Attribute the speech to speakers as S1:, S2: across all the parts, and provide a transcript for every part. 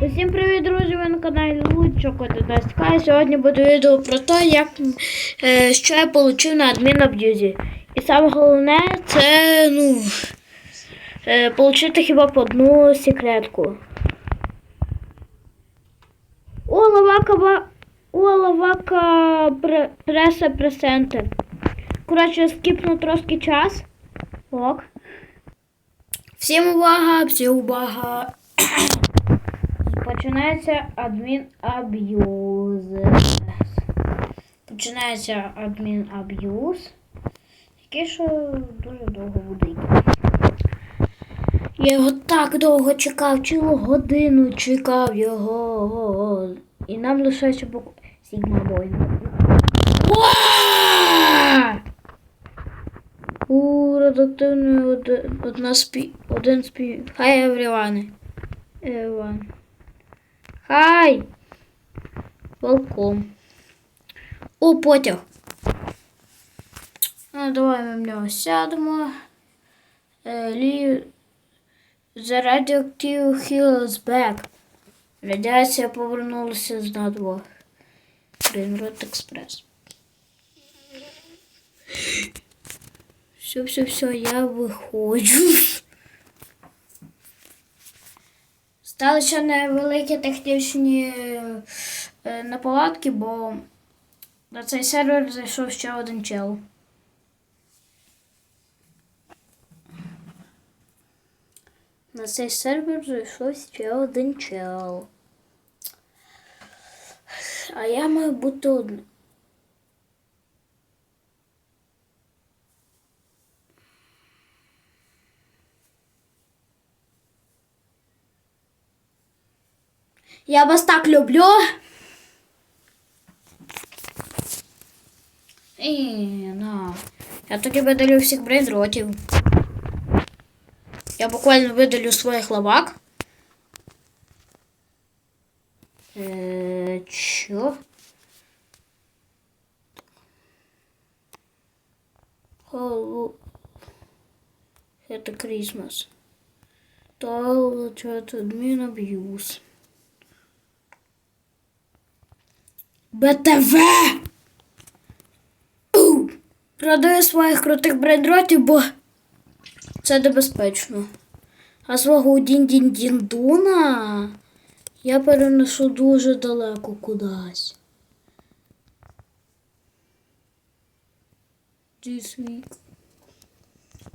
S1: Усім привіт, друзі! Ви на каналі Лучок 11К. І Сьогодні буде відео про те, як, е, що я отримав на адмінаб'юзі. І саме головне це ну, е, отримати хіба б одну секретку. О, лавака, о, лавака преса пресентер. Коротше, скіпну трошки час. Ок. Всім увага, всім увага. Починається адмін аб'юз. Починається адмін аб'юз. Який що дуже довго буде. Я його так довго чекав, цілу годину чекав його. І нам лишається буква Сігма Бой. У редактивної одна спі, один спі. Хай еврівани. Everyone. Хай! Welcome. О, потяг. Ну, давай ми в нього сядемо. Е, Лі... The radioactive hill is back. Радіація повернулася з надвох. Грінрод Експрес. Все, все, все, я виходжу. Стали ще невеликі технічні е, неполадки, бо на цей сервер зайшов ще один чел. На цей сервер зайшов ще один чел. А я маю бути один. Я вас так люблю. І, на. Я тоді видалю всіх брейдротів. Я буквально видалю своїх лавак. Е, чо? Hello. Это Christmas. То чат адмін БТВ! Ух! Продаю своїх крутих брендротів, бо це небезпечно. А свого дін-дін-діндуна я перенесу дуже далеко кудись. This week.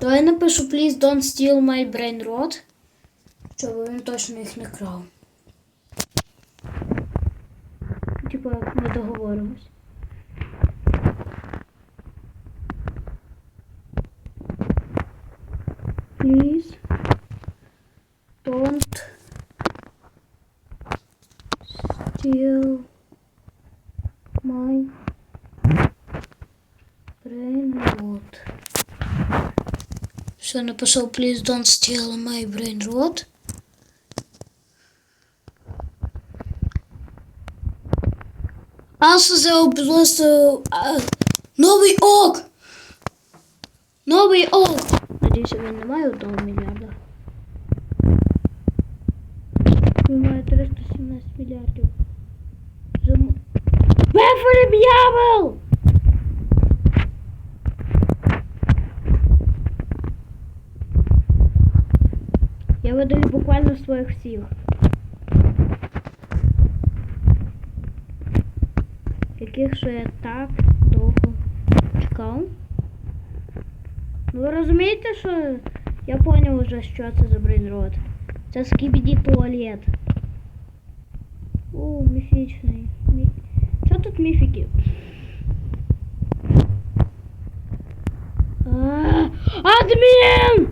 S1: Я напишу please don't steal my brain rot, щоб він точно їх не крав. ми договоримось. Please don't steal my brain rot. Все, написав please don't steal my brain rot. Also а, новий ок! Новий ок! Надіюся, він не має одного мільярда. Він має 317 мільярдів. Зам... Бефер об'явив! Я видаю буквально своїх всіх. яких що я так довго чекав. Ну ви розумієте, що я поняв вже, що це за брейнрот. Це скібіді туалет. О, міфічний. Мі... Що тут міфіки? А, Адмін!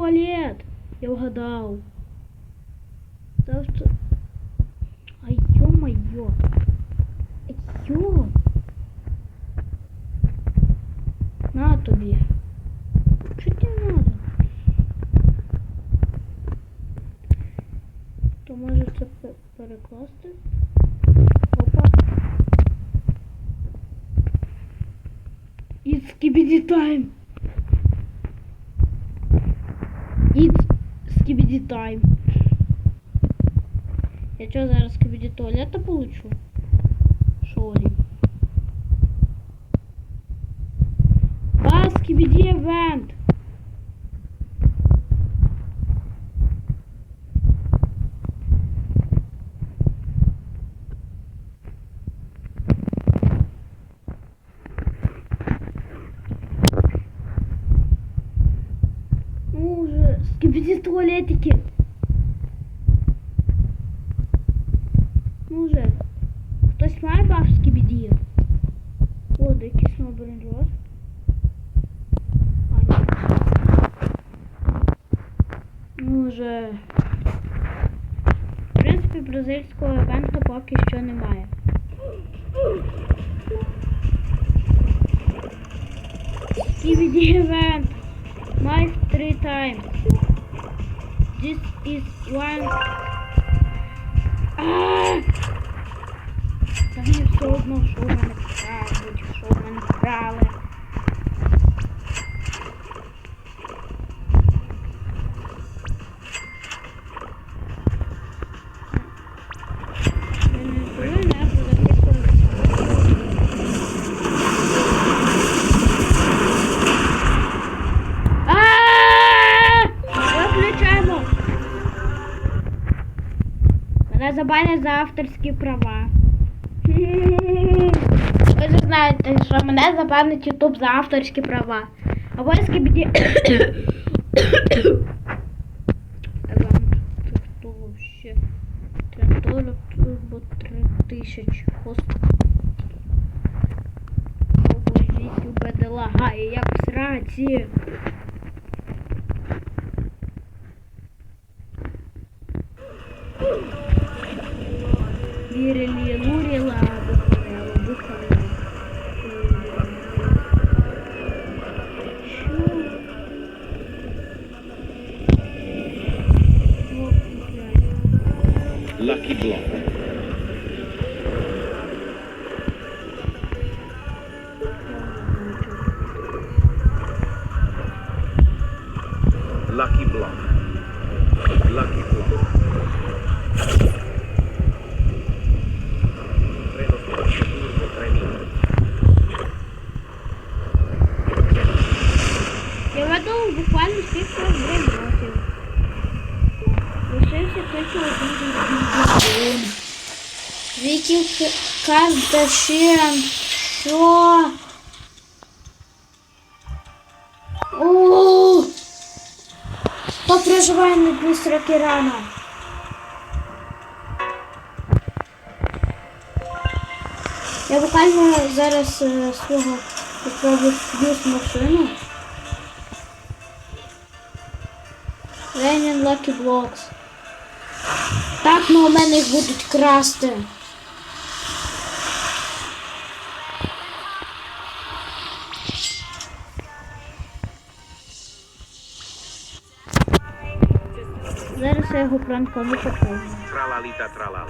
S1: Туалет. Я вгадав. Так що... Ай, ё-моё. Йо. На тобі. Що тебе надо? То може пе- перекласти? Опа. It's skibidi time. Skibidi тайм. Я что, зараз скибиди туалета получу? Шо? Туалетики. Ну вже. Хтось має бабські біді? О, де якийсь набринжот. Ну вже. В принципі, бразильського евента поки що немає. Скібіді event. My three times. This is one. Ah! Dan heb ik zo nog zo забанять за авторські права. Ви ж знаєте, що мене забанить YouTube за авторські права. Я скибіді... Хто турбо 3000 хост. Поможіть, у мене лагає, як в сраці. aqui dentro. Кардашіан. Що? О! Хто проживає на Дністра Кірана? Я буквально зараз е, свого попробую плюс машину. Ленін Lucky Blocks. Так, ну у мене їх будуть красти. se huprando pra ver que
S2: Tralalita, tralala.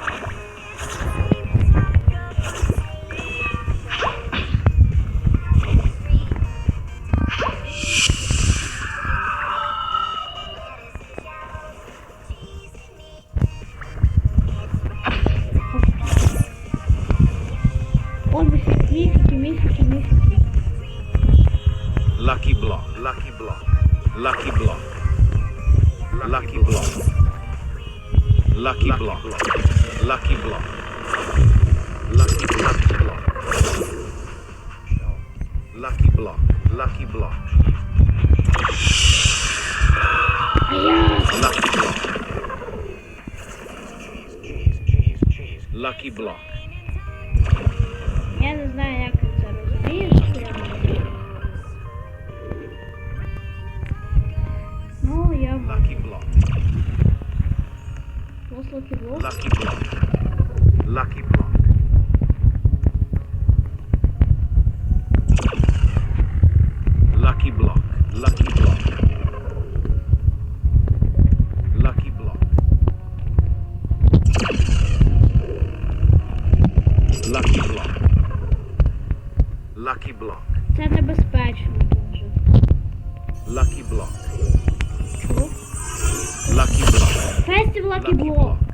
S2: Lucky block, lucky block, lucky block, lucky block. Lucky Block. Lucky Block. Lucky Block. Lucky Block. Lucky Block. Lucky Block. Lucky Block.
S1: Я не знаю, як
S2: Lucky block. Lucky block. Lucky block. Lucky block. Lucky block. Lucky block.
S1: Lucky block.
S2: Lucky block.
S1: Це небезпечно дуже.
S2: Lucky block. Lucky block. First of lucky block.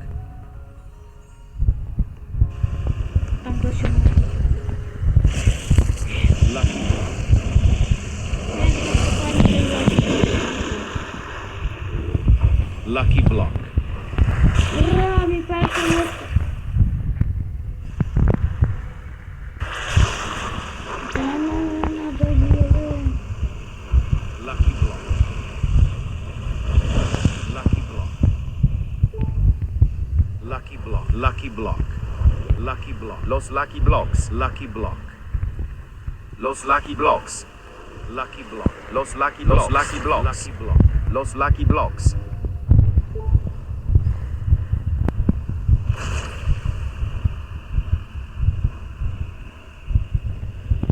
S2: Los lucky blocks. Lucky block. Los lucky blocks. Lucky block. Los lucky blocks. Los lucky blocks. Lucky block. Los lucky blocks.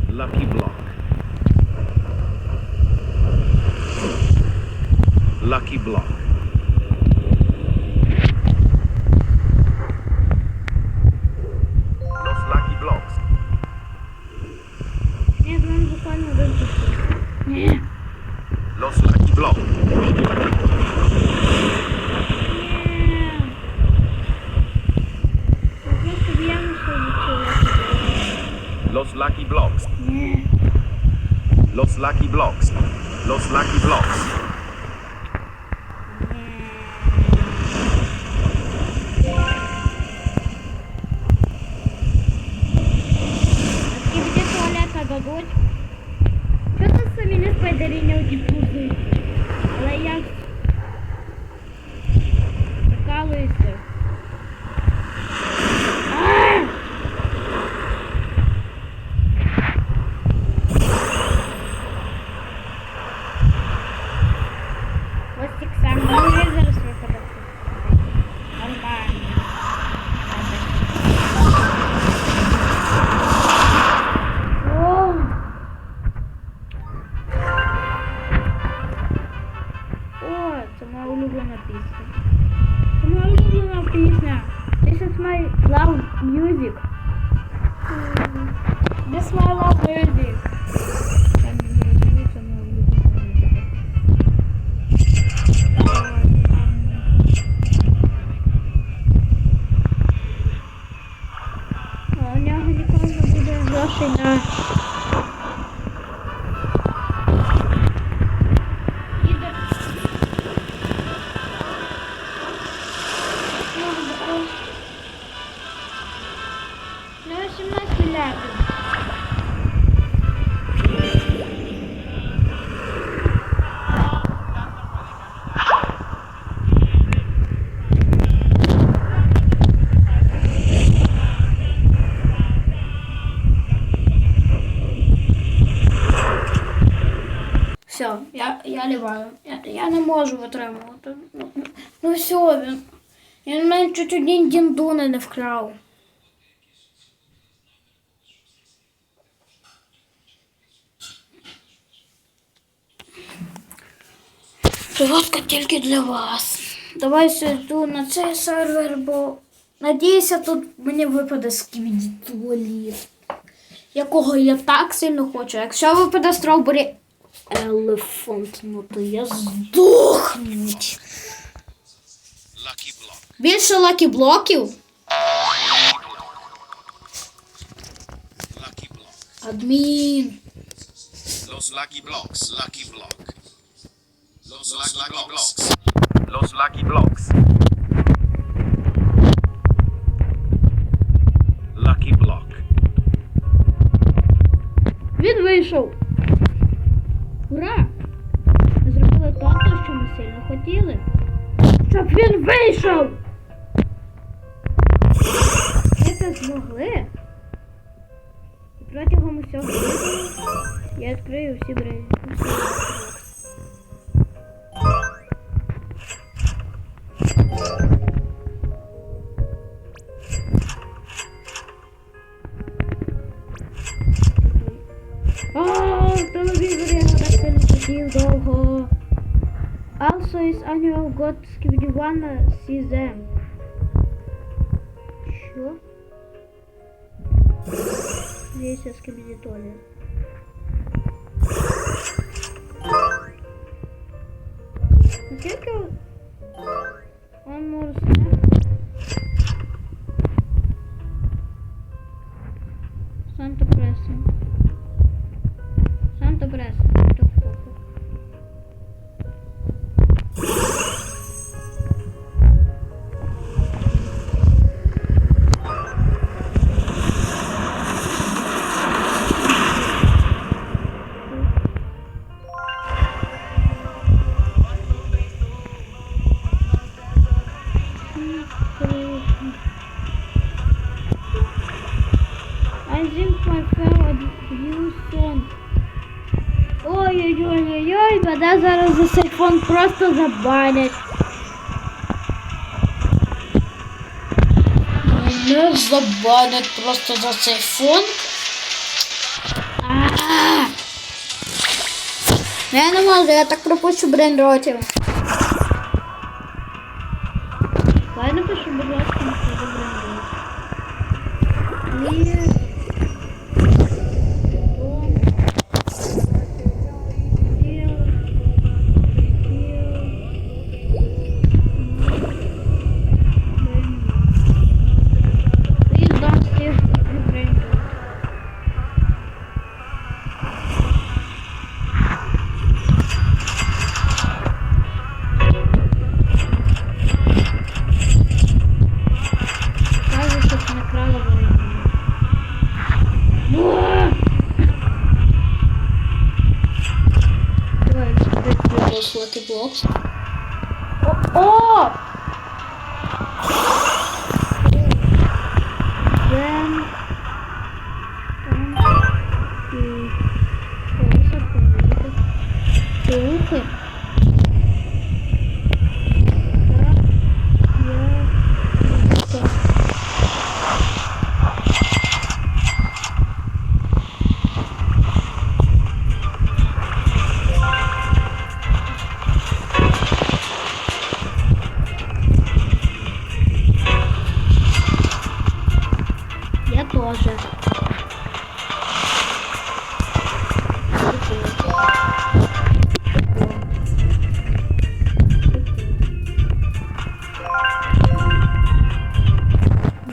S2: Lucky block.
S1: cariño. Він мене чуть один діндуни не вкрав. Солодка тільки для вас. Давай сяду на цей сервер, бо надіюся, тут мені випаде скібіді туаліт, якого я так сильно хочу. Якщо випаде стробері елефант, ну то я здохнуть. Більше лакі блоків. Адмін.
S2: Los lucky blocks. Lucky block. Los, lucky, blocks. Los lucky blocks. Lucky block.
S1: Він вийшов. Ура! Ми зробили то, що ми сильно хотіли. Щоб він вийшов! це змогли. І протягом усього відео я відкрию всі брейзи. О, телевізор я його так сильно хотів довго. Also is annual got Skibidi One season. Що? весь аскомбинатория. Зеркало за цей фон просто забанять. Мене забанять просто за цей фон. Я не можу, я так пропущу брейнротів. Давай напишу, будь ласка, на себе брейнротів. Oh. blok. O! o! Ten... Ten... Ten... Ten...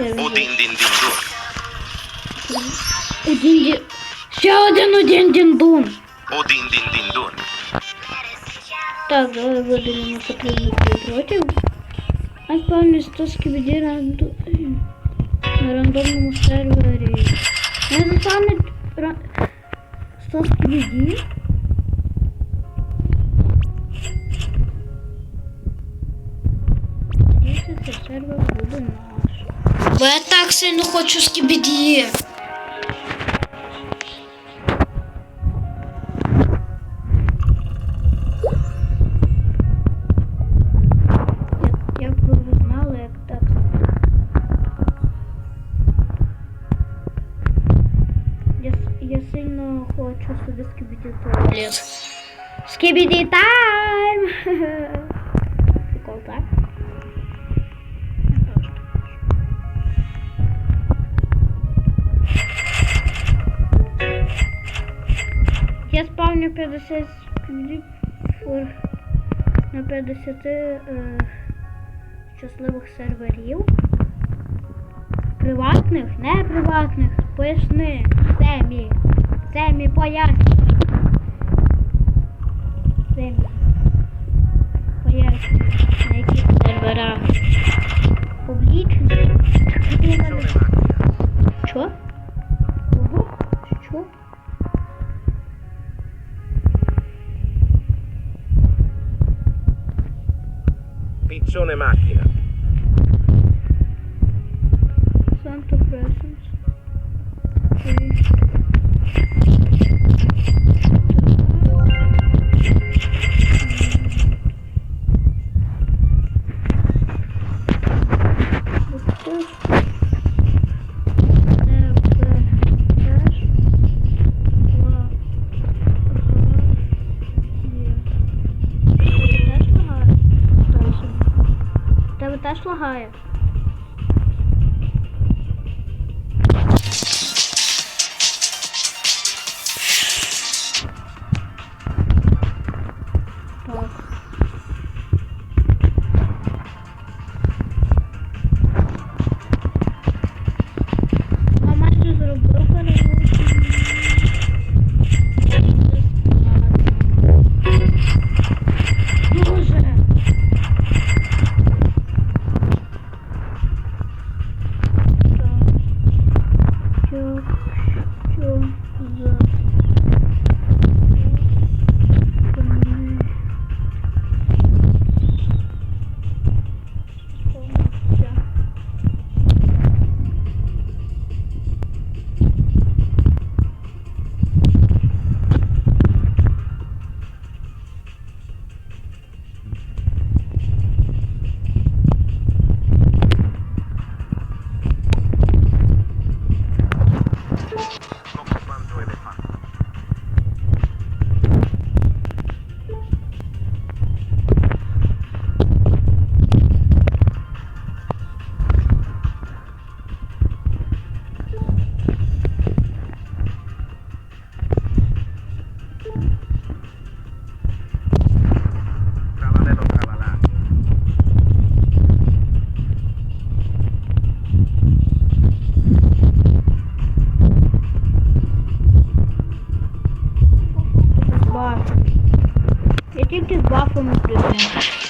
S2: Toto sahur.
S1: Я вижу.
S2: Udin din din dun.
S1: Один ді... Ще один один діндун.
S2: Udin din din dun.
S1: Так, давай видалимо потрібних підротів. А спавню 100 скібіді ранду... на рандомному сервері. Не заспавнить ра... 100 скібіді. Якщо це сервер буде наш. Бо я так сильно хочу скібіді. Я, сильно хочу собі скібіді туалет. Скібіді тайм! 50 скібіді на 50 е, щасливих серверів. Приватних, не приватних. Поясни. Семі. Семі, поясни. Семі. Поясни. На яких серверах? Публічних? Що?
S2: relazione macchina.
S1: 妈呀。Bye.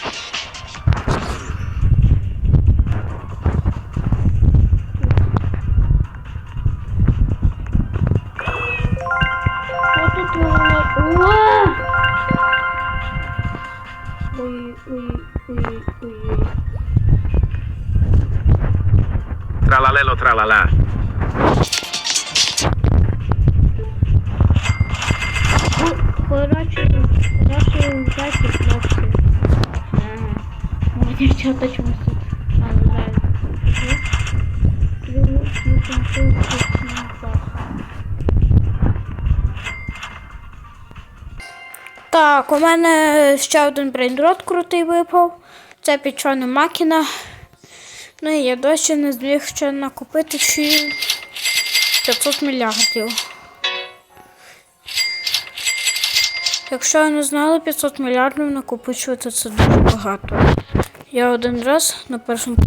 S1: Так, у мене ще один брейнрот крутий випав. Це пічона макіна. Ну і я досі не зміг ще накупити чи 500 мільярдів. Якщо я не знала, 500 мільярдів накопичувати це дуже багато. Я один раз на першому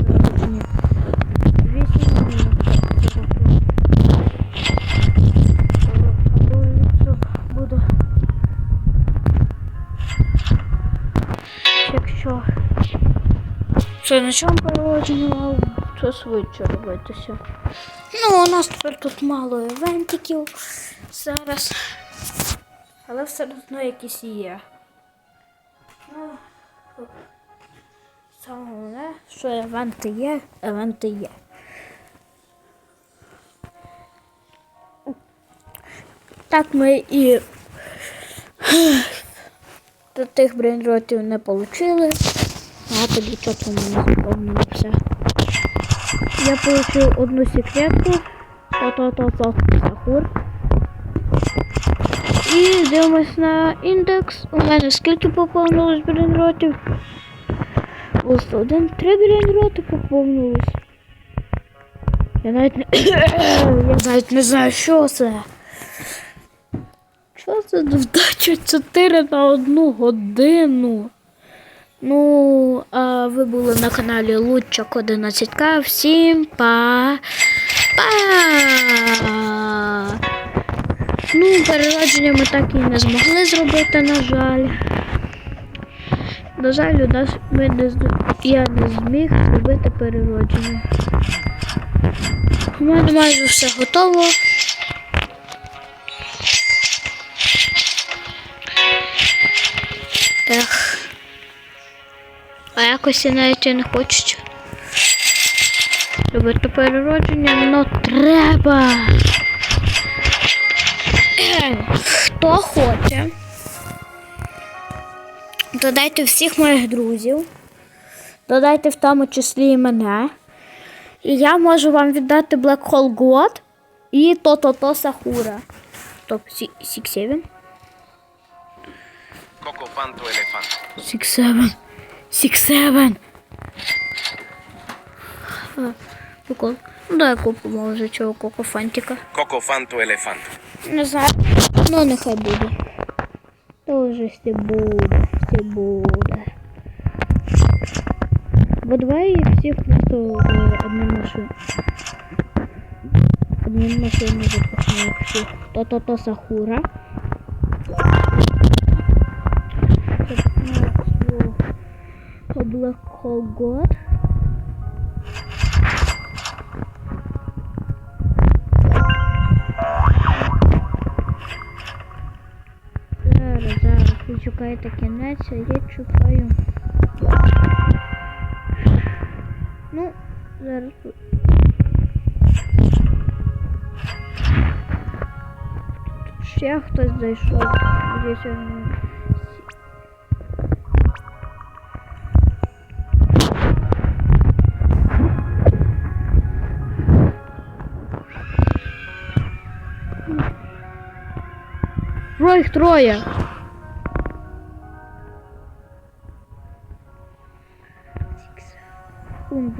S1: це на чому переводження мав це швидше робитися. Ну, у нас тепер тут мало івентиків зараз. Але все одно якісь є. Ну, саме головне, що евенти є, евенти є. Так ми і до тих брейнротів не отримали. Багато дівчат у мене заповнили все. Я отримав одну секретку. То-то-то-то Сахур. І дивимось на індекс. У мене скільки поповнилось брейнротів? Ось один, три брейнроти поповнилось. Я навіть не. Я навіть не знаю, що це. Що це вдача 4 на одну годину? Ну, а ви були на каналі Лучок 11К. Всім па. Па! Ну, переродження ми так і не змогли зробити, на жаль. На жаль, у нас ми не я не зміг зробити переродження. У мене майже все готово. Ех. А якось я навіть не хочуть робити переродження, но треба. Хто хоче, додайте всіх моїх друзів, додайте в тому числі і мене. І я можу вам віддати Black Hole God і то-то-то Сахура. Топ 6-7.
S2: Coco Fanto Elefante.
S1: 6-7. 6-7. Ха, прикол. Ну дай купимо вже цього кокофантика.
S2: Cocofanto elefanto.
S1: Не знаю. Ну нехай буде. То вже все буде, все буде. Бо давай їх всіх просто в одну машину. Одну машину запихнемо всіх. То-то-то Сахура. God. Зараз, зараз, ви чекаєте кінець, а я чекаю. Ну, зараз. Ще хтось зайшов. Здесь он... Троє їх троє. Un